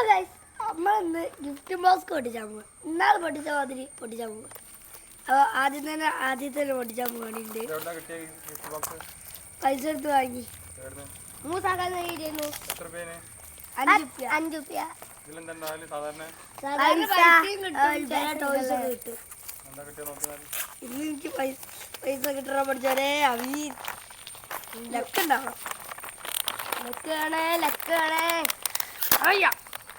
അപ്പൊ ഗൈസ് നമ്മൾ ഇന്ന് ഗിഫ്റ്റ് ബോക്സ് പൊട്ടിച്ചാൽ പോകും ഇന്നാൾ പൊട്ടിച്ച മാതിരി പൊട്ടിച്ചാൽ പോകും അപ്പോൾ ആദ്യം തന്നെ ആദ്യം തന്നെ പൊട്ടിച്ചാൽ പോകാനുണ്ട് എവിടുന്നാ കിട്ടിയ ഗിഫ്റ്റ് ബോക്സ് പൈസ എടുത്ത് വാങ്ങി. മൂസാക്കാൻ പേര് അഞ്ച് റുപ്യ. ഇന്ന് എനിക്ക് പൈസ പൈസ കിട്ടണ പഠിച്ചോരേ അവി ലക്ക് ഉണ്ടാവണം. ലക്ക് ആണേ ലക്ക് ആണേ അയ്യ.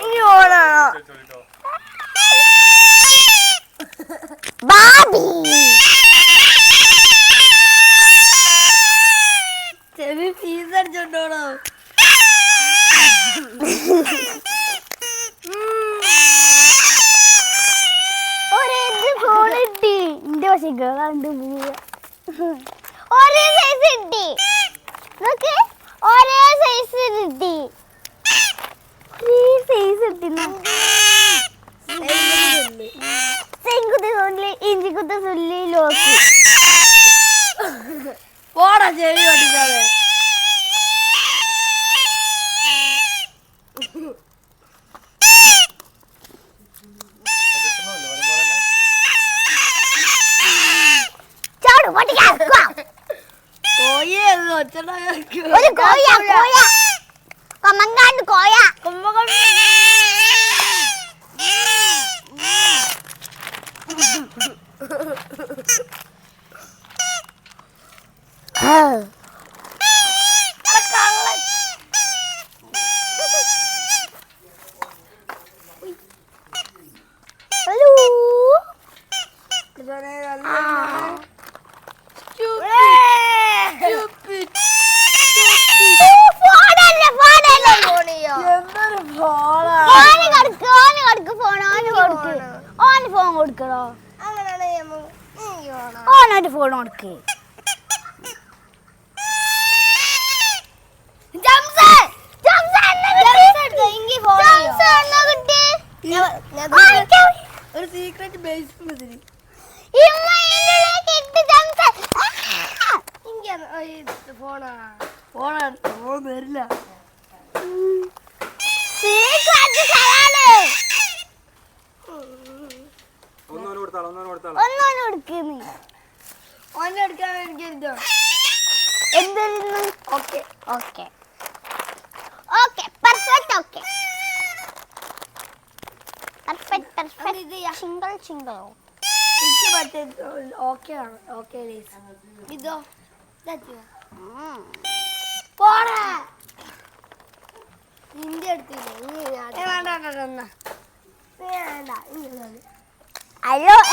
ഇനി ഓണാണോ? രണ്ടാക്കും ചോദിച്ചോ ബാബി. ചെവി ഫീസ് അടിച്ചോണ്ടോണോ ഒരേ സൈസ് കിട്ടി നോക്ക്. ഒരേ സൈസ് കിട്ടി ഒരേ സൈസ് കിട്ടി ചെങ്കുത്ത് സുള്ളി ഇഞ്ചിക്കുത്ത് സുള്ളി ലോക്ക്. പോടാ ചെവി ഓടിക്കാതെ 거예요 어쩌나요 그 우리 거야 거야 도망가는 거야 겁먹을 Oh. കൊടുക്ക്. ഓന് ഫോൺ കൊടുക്കടോ. ഓനൊരു ഫോൺ കൊടുക്ക്. ഒരു സീക്രട്ട് ബേസ് ഫോണാ. ഫോണാ ഫോൺ വരില്ല. ഒന്നോന് ഓനെ എടുക്കാൻ എനിക്ക് എന്തോ? എന്തിരുന്നു okay okay. Okay perfect okay. Perfect perfect single single എനിക്ക് മറ്റേ ഓക്കെ ആണ് ഓക്കെ ഇതോ? പോടാ. നിന്റെ അടുത്തില്ലേ വേണ്ട വേണ്ട വേണ്ട I love.